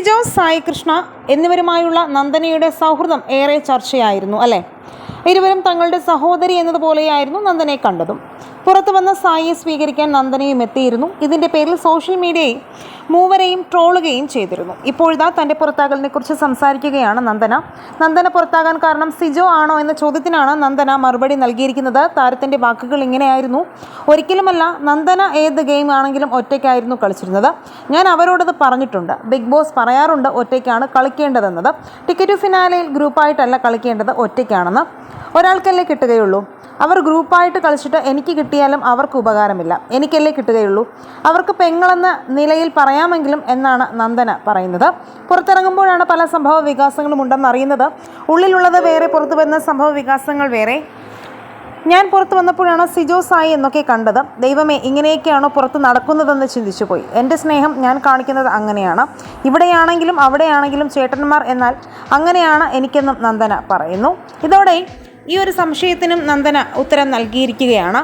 സിജോ സായി കൃഷ്ണ എന്നിവരുമായുള്ള നന്ദനയുടെ സൗഹൃദം ഏറെ ചർച്ചയായിരുന്നു അല്ലേ? ഇരുവരും തങ്ങളുടെ സഹോദരി എന്നതുപോലെയായിരുന്നു നന്ദനെ കണ്ടതും. പുറത്തു വന്ന സായിയെ സ്വീകരിക്കാൻ നന്ദനയും എത്തിയിരുന്നു. ഇതിന്റെ പേരിൽ സോഷ്യൽ മീഡിയയിൽ മൂവരെയും ട്രോളുകയും ചെയ്തിരുന്നു. ഇപ്പോഴിതാ തന്റെ പുറത്താകലിനെ കുറിച്ച് സംസാരിക്കുകയാണ് നന്ദന. നന്ദന പുറത്താകാൻ കാരണം സിജോ ആണോ എന്ന ചോദ്യത്തിനാണ് നന്ദന മറുപടി നൽകിയിരിക്കുന്നത്. താരത്തിന്റെ വാക്കുകൾ ഇങ്ങനെയായിരുന്നു. ഒരിക്കലുമല്ല നന്ദന ഏത് ഗെയിം ആണെങ്കിലും ഒറ്റയ്ക്കായിരുന്നു കളിച്ചിരുന്നത്. ഞാൻ അവരോടത് പറഞ്ഞിട്ടുണ്ട്. ബിഗ് ബോസ് പറയാറുണ്ട് ഒറ്റയ്ക്കാണ് കളിക്കേണ്ടതെന്നത്. ടിക്കറ്റ് ഫിനാലയിൽ ഗ്രൂപ്പായിട്ടല്ല കളിക്കേണ്ടത് ഒറ്റയ്ക്കാണെന്ന്. ഒരാൾക്കല്ലേ കിട്ടുകയുള്ളൂ? അവർ ഗ്രൂപ്പായിട്ട് കളിച്ചിട്ട് എനിക്ക് കിട്ടിയാലും അവർക്ക് ഉപകാരമില്ല. എനിക്കല്ലേ കിട്ടുകയുള്ളൂ? അവർക്ക് പെങ്ങളെന്ന നിലയിൽ പറയാമെങ്കിലും എന്നാണ് നന്ദന പറയുന്നത്. പുറത്തിറങ്ങുമ്പോഴാണ് പല സംഭവ വികാസങ്ങളും ഉണ്ടെന്ന് അറിയുന്നത്. ഉള്ളിലുള്ളത് വേറെ പുറത്തു വരുന്ന സംഭവ വികാസങ്ങൾ വേറെ. ഞാൻ പുറത്ത് വന്നപ്പോഴാണ് സിജോ സായി എന്നൊക്കെ കണ്ടത്. ദൈവമേ ഇങ്ങനെയൊക്കെയാണോ പുറത്ത് നടക്കുന്നതെന്ന് ചിന്തിച്ചു പോയി. എന്റെ സ്നേഹം ഞാൻ കാണിക്കുന്നത് അങ്ങനെയാണ്. ഇവിടെയാണെങ്കിലും അവിടെയാണെങ്കിലും ചേട്ടന്മാർ എന്നാൽ അങ്ങനെയാണ് എനിക്കെന്നും നന്ദന പറയുന്നു. ഇതോടെ ഈ ഒരു സംശയത്തിനും നന്ദന ഉത്തരം നൽകിയിരിക്കുകയാണ്.